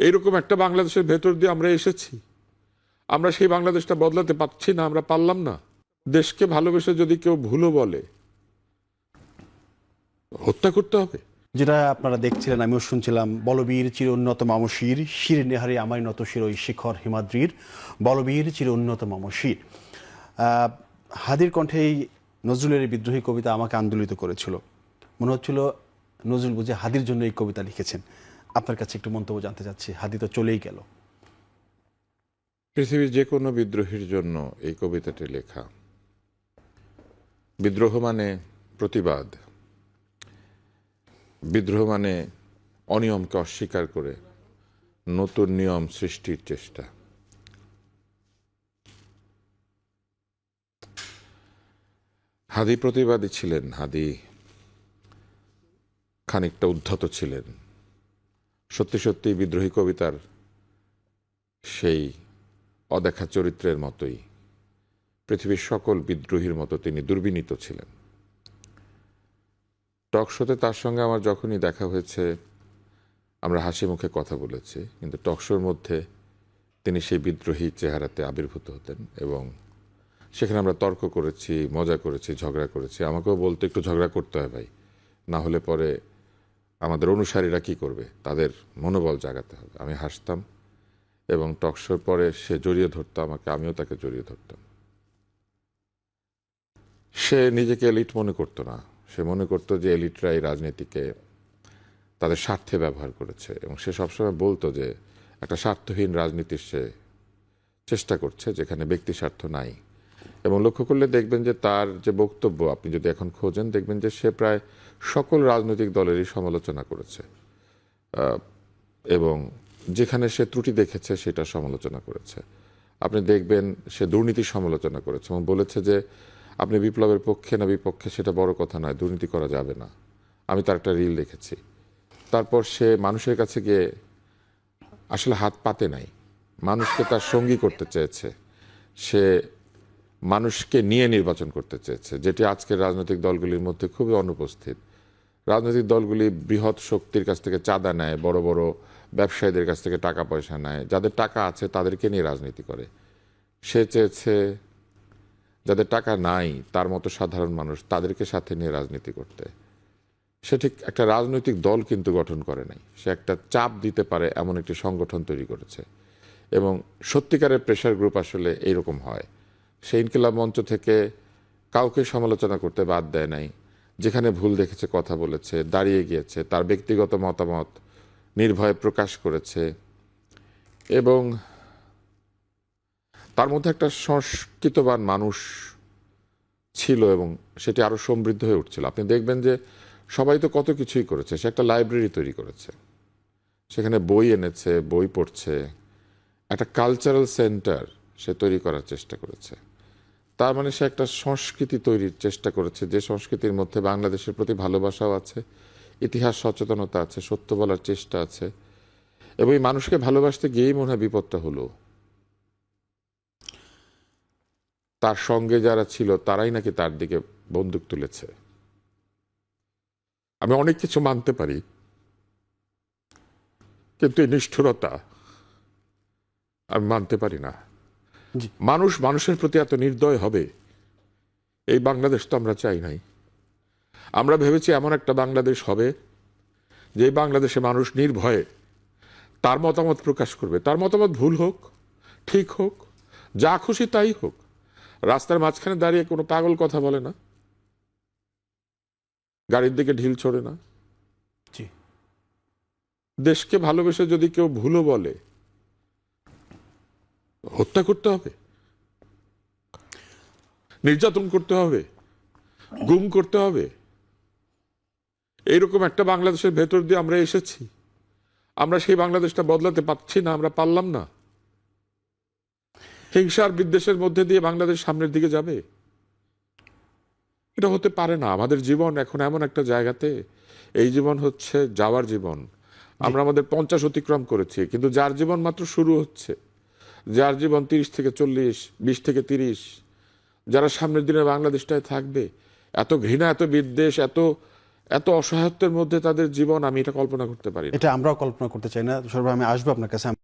এইরকম একটা বাংলাদেশের ভেতর দিয়ে আমরা এসেছি। আমরা সেই বাংলাদেশটা বদলাতে পারছি না আমরা পারলাম না। দেশকে ভালোবেসে যদি কেউ ভুলও বলে হত্যা করতে হবে। যেটা আপনারা দেখছিলেন আমিও শুনছিলাম বলবীর চির উন্নত মামশির শির নেহারি আমায় নত শিরই শিখর হিমাদ্রির বলবীর চির উন্নত মামশির। আহ, হাদির কণ্ঠে এই নজরুলের বিদ্রোহী কবিতা আমাকে আন্দোলিত করেছিল। মনে হচ্ছিল নজরুল বুঝে হাদির জন্য এই কবিতা লিখেছেন। আপনার কাছে একটু মন্তব্য জানতে চাচ্ছি। হাদি তো চলেই গেল। পৃথিবীর যে কোনো বিদ্রোহীর জন্য এই কবিতাটি লেখা। বিদ্রোহ মানে প্রতিবাদ। বিদ্রোহ মানে অনিয়মকে অস্বীকার করে নতুন নিয়ম সৃষ্টির চেষ্টা। হাদি প্রতিবাদী ছিলেন, হাদি খানিকটা উদ্ধত ছিলেন। সত্যি সত্যি বিদ্রোহী কবিতার সেই অদেখা চরিত্রের মতোই পৃথিবীর সকল বিদ্রোহীর মতো তিনি দুর্বিনীত ছিলেন। টক শোতে তার সঙ্গে আমার যখনই দেখা হয়েছে, আমরা হাসি মুখে কথা বলেছি, কিন্তু টক শোর মধ্যে তিনি সেই বিদ্রোহী চেহারাতে আবির্ভূত হতেন এবং সেখানে আমরা তর্ক করেছি, মজা করেছি, ঝগড়া করেছি। আমাকেও বলতে, একটু ঝগড়া করতে হয় ভাই, না হলে পরে আমাদের অনুসারীরা কি করবে? তাদের মনোবল জাগাতে হবে। আমি হাসতাম এবং টকশোর পরে সে জড়িয়ে ধরতো আমাকে, আমিও তাকে জড়িয়ে ধরতাম। সে নিজেকে এলিট মনে করতো না। সে মনে করতো যে এলিটরা এই রাজনীতিকে তাদের স্বার্থে ব্যবহার করেছে এবং সে সবসময় বলতো যে একটা স্বার্থহীন রাজনীতির সে চেষ্টা করছে যেখানে ব্যক্তি স্বার্থ নাই। এবং লক্ষ্য করলে দেখবেন যে তার যে বক্তব্য আপনি যদি এখন খোঁজেন, দেখবেন যে সে প্রায় সকল রাজনৈতিক দলেরই সমালোচনা করেছে। এবং যেখানে সে ত্রুটি দেখেছে সেটা সমালোচনা করেছে। আপনি দেখবেন সে দুর্নীতি সমালোচনা করেছে এবং বলেছে যে, আপনি বিপ্লবের পক্ষে না বিপক্ষে সেটা বড় কথা নয়, দুর্নীতি করা যাবে না। আমি তার একটা রিল দেখেছি। তারপর সে মানুষের কাছে গিয়ে আসলে হাত পাতে নাই। মানুষকে তার সঙ্গী করতে চেয়েছে। সে মানুষকে নিয়ে নির্বাচন করতে চেয়েছে, যেটি আজকের রাজনৈতিক দলগুলির মধ্যে খুবই অনুপস্থিত। রাজনৈতিক দলগুলি বৃহৎ শক্তির কাছ থেকে চাঁদা নেয়, বড় বড় ব্যবসায়ীদের কাছ থেকে টাকা পয়সা নেয়। যাদের টাকা আছে তাদেরকে নিয়ে রাজনীতি করে। সে চেয়েছে যাদের টাকা নাই, তার মতো সাধারণ মানুষ তাদেরকে সাথে নিয়ে রাজনীতি করতে। সে ঠিক একটা রাজনৈতিক দল কিন্তু গঠন করে নাই। সে একটা চাপ দিতে পারে এমন একটি সংগঠন তৈরি করেছে। এবং সত্যিকারের প্রেশার গ্রুপ আসলে এইরকম হয়। সে ইনকিলাব মঞ্চ থেকে কাউকে সমালোচনা করতে বাদ দেয় নাই, যেখানে ভুল দেখেছে, কথা বলেছে, দাঁড়িয়ে গিয়েছে, তার ব্যক্তিগত মতামত নির্ভয়ে প্রকাশ করেছে এবং তার মধ্যে একটা সংস্কৃতবান মানুষ ছিল এবং সেটি আরও সমৃদ্ধ হয়ে উঠছিল। আপনি দেখবেন যে সবাই তো কত কিছুই করেছে। সে একটা লাইব্রেরি তৈরি করেছে। সেখানে বই এনেছে, বই পড়ছে। একটা কালচারাল সেন্টার সে তৈরি করার চেষ্টা করেছে। তার মানে সে একটা সংস্কৃতি তৈরির চেষ্টা করেছে, যে সংস্কৃতির মধ্যে বাংলাদেশের প্রতি ভালোবাসাও আছে, ইতিহাস সচেতনতা আছে, সত্য বলার চেষ্টা আছে। এবং এই মানুষকে ভালোবাসতে গিয়েই মনে হয় বিপদটা হলো। তার সঙ্গে যারা ছিল, তারাই নাকি তার দিকে বন্দুক তুলেছে। আমি অনেক কিছু মানতে পারি, কিন্তু এই নিষ্ঠুরতা আমি মানতে পারি না। মানুষ মানুষের প্রতি এত নির্দয় হবে? এই বাংলাদেশ তো আমরা চাই নাই। আমরা ভেবেছি এমন একটা বাংলাদেশ হবে যে বাংলাদেশে মানুষ নির্ভয়ে তার মতামত প্রকাশ করবে। তার মতামত ভুল হোক ঠিক হোক যা খুশি তাই হোক রাস্তার মাঝখানে দাঁড়িয়ে কোনো পাগল কথা বলে না গাড়ির দিকে ঢিল ছোড়ে না। জি। দেশকে ভালোবেসে যদি কেউ ভুলও বলে হত্যা করতে হবে। নির্যাতন করতে হবে। গুম করতে হবে। এইরকম একটা বাংলাদেশের ভেতর দিয়ে আমরা এসেছি। আমরা সেই বাংলাদেশটা বদলাতে পারছি না, আমরা পারলাম না। হিংসার বিদ্বেষের মধ্যে দিয়ে বাংলাদেশ সামনের দিকে যাবে। এটা হতে পারে না। আমাদের জীবন এখন এমন একটা জায়গাতে, এই জীবন হচ্ছে যাওয়ার জীবন। আমরা আমাদের পঞ্চাশ অতিক্রম করেছি, কিন্তু যার জীবন মাত্র শুরু হচ্ছে যার জীবন তিরিশ থেকে চল্লিশ, বিশ থেকে তিরিশ, যারা সামনের দিনে বাংলাদেশটায় থাকবে, এত ঘৃণা, এত বিদ্বেষ, এত এত অসহায়ত্বের মধ্যে তাদের জীবন আমি এটা কল্পনা করতে পারি এটা আমরাও কল্পনা করতে চাই না। সর্ব আমি আসব আপনার কাছে।